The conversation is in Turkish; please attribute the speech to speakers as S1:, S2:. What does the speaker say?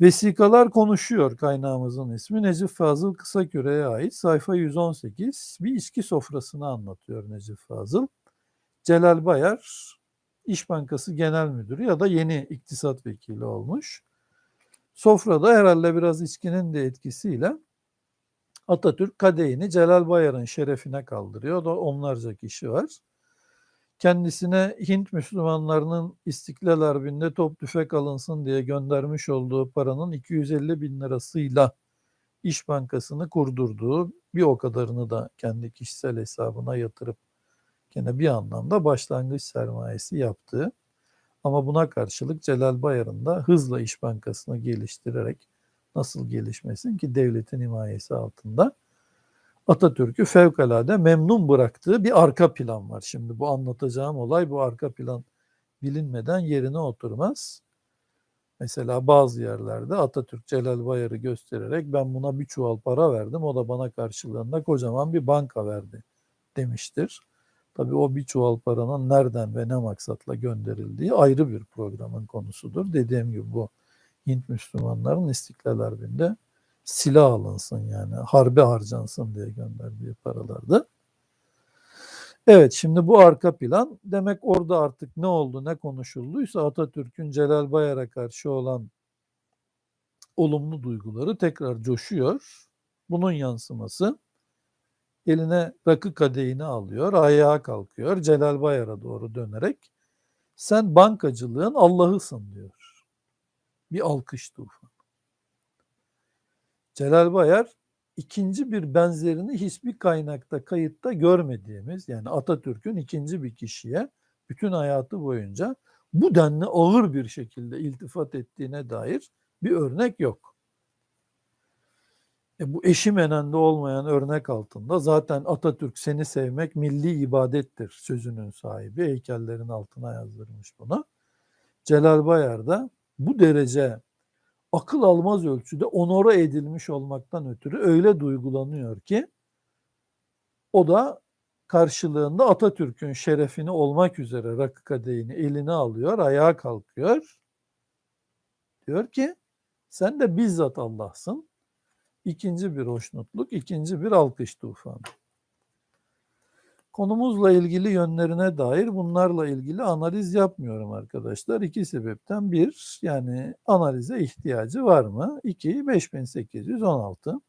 S1: Vesikalar konuşuyor kaynağımızın ismi. Necip Fazıl Kısaküre'ye ait sayfa 118. Bir içki sofrasını anlatıyor Necip Fazıl. Celal Bayar İş Bankası Genel Müdürü ya da yeni iktisat vekili olmuş. Sofrada herhalde biraz içkinin de etkisiyle Atatürk kadehini Celal Bayar'ın şerefine kaldırıyor. Da onlarca kişi var. Kendisine Hint Müslümanlarının İstiklal Harbi'nde top tüfek alınsın diye göndermiş olduğu paranın 250 bin lirasıyla İş Bankası'nı kurdurduğu bir o kadarını da kendi kişisel hesabına yatırıp gene bir anlamda başlangıç sermayesi yaptığı ama buna karşılık Celal Bayar'ın da hızla İş Bankası'nı geliştirerek nasıl gelişmesin ki devletin himayesi altında Atatürk'ü fevkalade memnun bıraktığı bir arka plan var. Şimdi bu anlatacağım olay bu arka plan bilinmeden yerine oturmaz. Mesela bazı yerlerde Atatürk Celal Bayar'ı göstererek ben buna bir çuval para verdim o da bana karşılığında kocaman bir banka verdi demiştir. Tabii o bir çuval paranın nereden ve ne maksatla gönderildiği ayrı bir programın konusudur. Dediğim gibi bu Hint Müslümanların İstiklal Harbi'nde silah alınsın yani harbe harcansın diye gönderdiği paralardı. Evet şimdi bu arka plan demek orada artık ne oldu ne konuşulduysa Atatürk'ün Celal Bayar'a karşı olan olumlu duyguları tekrar coşuyor. Bunun yansıması eline rakı kadehini alıyor, ayağa kalkıyor Celal Bayar'a doğru dönerek sen bankacılığın Allah'ısın diyor. Bir alkış tufanı. Celal Bayar ikinci bir benzerini hiçbir kaynakta kayıtta görmediğimiz yani Atatürk'ün ikinci bir kişiye bütün hayatı boyunca bu denli ağır bir şekilde iltifat ettiğine dair bir örnek yok. E bu eşi menende olmayan örnek altında zaten Atatürk seni sevmek milli ibadettir sözünün sahibi. Heykellerin altına yazdırmış bunu. Celal Bayar da bu derece akıl almaz ölçüde onora edilmiş olmaktan ötürü öyle duygulanıyor ki o da karşılığında Atatürk'ün şerefini olmak üzere rakı kadehini eline alıyor, ayağa kalkıyor. Diyor ki sen de bizzat Allah'sın. İkinci bir hoşnutluk, ikinci bir alkış tufanı. Konumuzla ilgili yönlerine dair bunlarla ilgili analiz yapmıyorum arkadaşlar. İki sebepten bir yani analize ihtiyacı var mı? İki 5816.